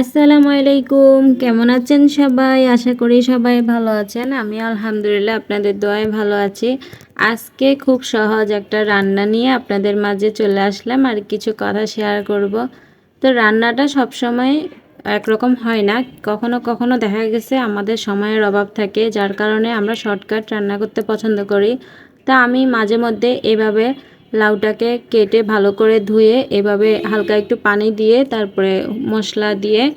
আসসালামু আলাইকুম। কেমন আছেন সবাই? আশা করি সবাই ভালো আছেন। আমি আলহামদুলিল্লাহ আপনাদের দোয়ায় ভালো আছি। আজকে খুব সহজ একটা রান্না নিয়ে আপনাদের মাঝে চলে আসলাম আর কিছু কথা শেয়ার করব। তো রান্নাটা সব সময় একরকম হয় না। কখনো কখনো দেখা গেছে আমাদের সময়ের অভাব থাকে, যার কারণে আমরা শর্টকাট রান্না করতে পছন্দ করি। তা আমি মাঝে মধ্যে এভাবে লাউটাকে কেটে ভালো করে ধুয়ে এভাবে হালকা একটু পানি দিয়ে, তারপরে মশলা দিয়ে,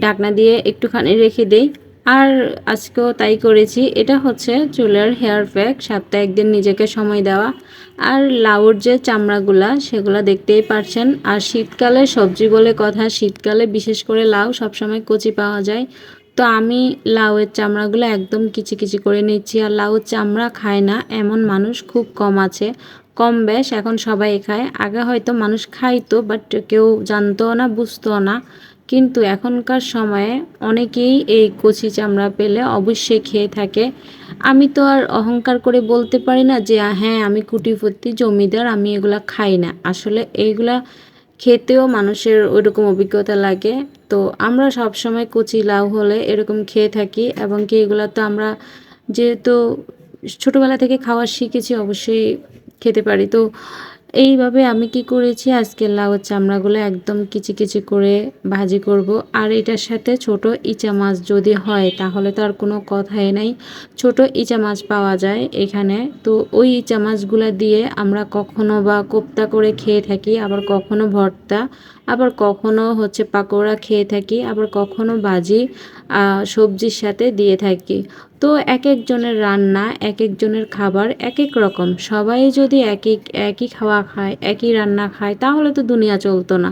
ঢাকনা দিয়ে একটুখানি রেখে দিই। আর আজকেও তাই করেছি। এটা হচ্ছে চুলের হেয়ার প্যাক। সপ্তাহে একদিন নিজেকে সময় দেওয়া। আর লাউর যে চামড়াগুলা, সেগুলো দেখতেই পারছেন। আর শীতকালে সবজি বলে কথা, শীতকালে বিশেষ করে লাউ সবসময় কচি পাওয়া যায়। তো আমি লাউয়ের চামড়াগুলো একদম কিচি কিচি করে নিচ্ছি। আর লাউয়ের চামড়া খায় না, এমন মানুষ খুব কম আছে। কম বেশ, এখন সবাই খায়। আগে হয়তো মানুষ খাইতো বাট কেউ জানতো না, বুঝতো না। কিন্তু এখনকার সময়ে অনেকেই এই কচি চামড়া পেলে অবশ্যই খেয়ে থাকে। আমি তো আর অহংকার করে বলতে পারি না যে হ্যাঁ আমি কুটিপতি জমিদার, আমি এগুলা খাই না। আসলে এইগুলা খেতেও মানুষের ওইরকম অভিজ্ঞতা লাগে। তো আমরা সব সময় কচি, লাউ হলে এরকম খেয়ে থাকি এবং কি এগুলো তো আমরা যেহেতু ছোটোবেলা থেকে খাওয়া শিখেছি, অবশ্যই খেতে পারি। তো এইভাবে আমি কি করেছি আজকে লাউ চামড়াগুলো একদম কিচি কিচি করে ভাজি করব। আর এটার সাথে ছোট ইচা মাছ যদি হয়, তাহলে তো আর কোনো কথাই নাই। ছোট ইচা মাছ পাওয়া যায় এখানে। তো ওই ইচা মাছগুলো দিয়ে আমরা কখনো বা কোপ্তা করে খেয়ে থাকি, আবার কখনো ভর্তা আবার কখনো হচ্ছে পাকোড়া খেয়ে থাকি, আবার কখনো ভাজি সবজির সাথে দিয়ে থাকি। তো এক একজনের রান্না, এক একজনের খাবার এক এক রকম। সবাই যদি এক এক, একই খাওয়া খায়, একই রান্না খায়, তাহলে তো দুনিয়া চলতো না।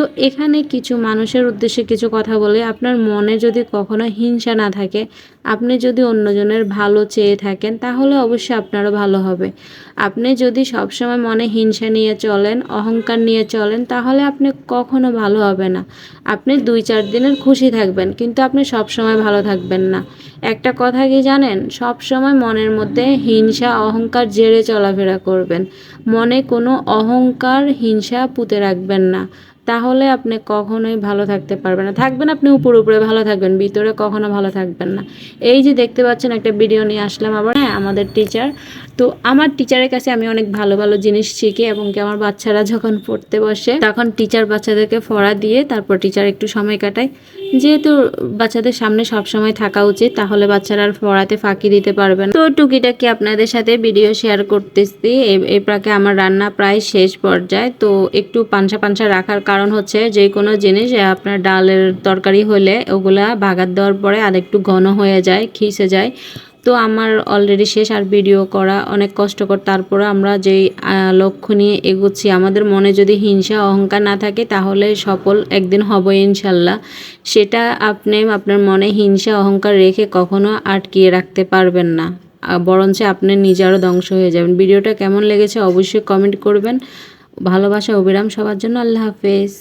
তো এখানে কিছু মানুষের উদ্দেশ্যে কিছু কথা বলে, আপনার মনে যদি কখনো হিংসা না থাকে, আপনি যদি অন্যজনের ভালো চেয়ে থাকেন, তাহলে অবশ্যই আপনারও ভালো হবে। আপনি যদি সবসময় মনে হিংসা নিয়ে চলেন, অহংকার নিয়ে চলেন, তাহলে আপনি কখনো ভালো হবে না। আপনি দুই চার দিনের খুশি থাকবেন, কিন্তু আপনি সবসময় ভালো থাকবেন না। একটা কথা কি জানেন? সব সময় মনের মধ্যে হিংসা, অহংকার জেরে চলাফেরা করবেন। মনে কোনো অহংকার, হিংসা পুঁতে রাখবেন না। তাহলে আপনি কখনোই ভালো থাকতে পারবেন না। থাকবেন আপনি উপরে উপরে, ভালো থাকবেন, ভিতরে কখনো ভালো থাকবেন না। এই যে দেখতে পাচ্ছেন একটা ভিডিও নিয়ে আসলাম আবার হ্যাঁ আমাদের টিচার তো আমার টিচারের কাছে আমি অনেক ভালো ভালো জিনিস শিখি এবং কি আমার বাচ্চারা যখন পড়তে বসে, তখন টিচার বাচ্চাদেরকে ফড়া দিয়ে তারপর টিচার একটু সময় কাটায়। যেহেতু বাচ্চাদের সামনে সবসময় থাকা উচিত, তাহলে বাচ্চারা আর পড়াতে ফাঁকি দিতে পারবে না। তো টুকিটাকি আপনাদের সাথে ভিডিও শেয়ার করতেছি। প্রাকে আমার রান্না প্রায় শেষ পর্যায়ে। তো একটু পাঞ্চা পাঞ্চা রাখার কারণ হচ্ছে যে কোনো জিনিস আপনার ডালের তরকারি হলে ওগুলা ভাগাত দেওয়ার পরে আর একটু ঘন হয়ে যায়, খিসে যায়। তো আমার অলরেডি শেষ আর ভিডিও করা অনেক কষ্টকর। তারপরে আমরা যেই লক্ষ্য নিয়ে এগোচ্ছি, আমাদের মনে যদি হিংসা, অহংকার না থাকে, তাহলে সফল একদিন হব ইনশাল্লাহ। সেটা আপনি আপনার মনে হিংসা, অহংকার রেখে কখনো আটকিয়ে রাখতে পারবেন না। বরঞ্চ আপনি নিজেরও ধ্বংস হয়ে যাবেন। ভিডিওটা কেমন লেগেছে অবশ্যই কমেন্ট করবেন। ভালোবাসা, অবিরাম সবার জন্য আল্লাহ হাফেজ।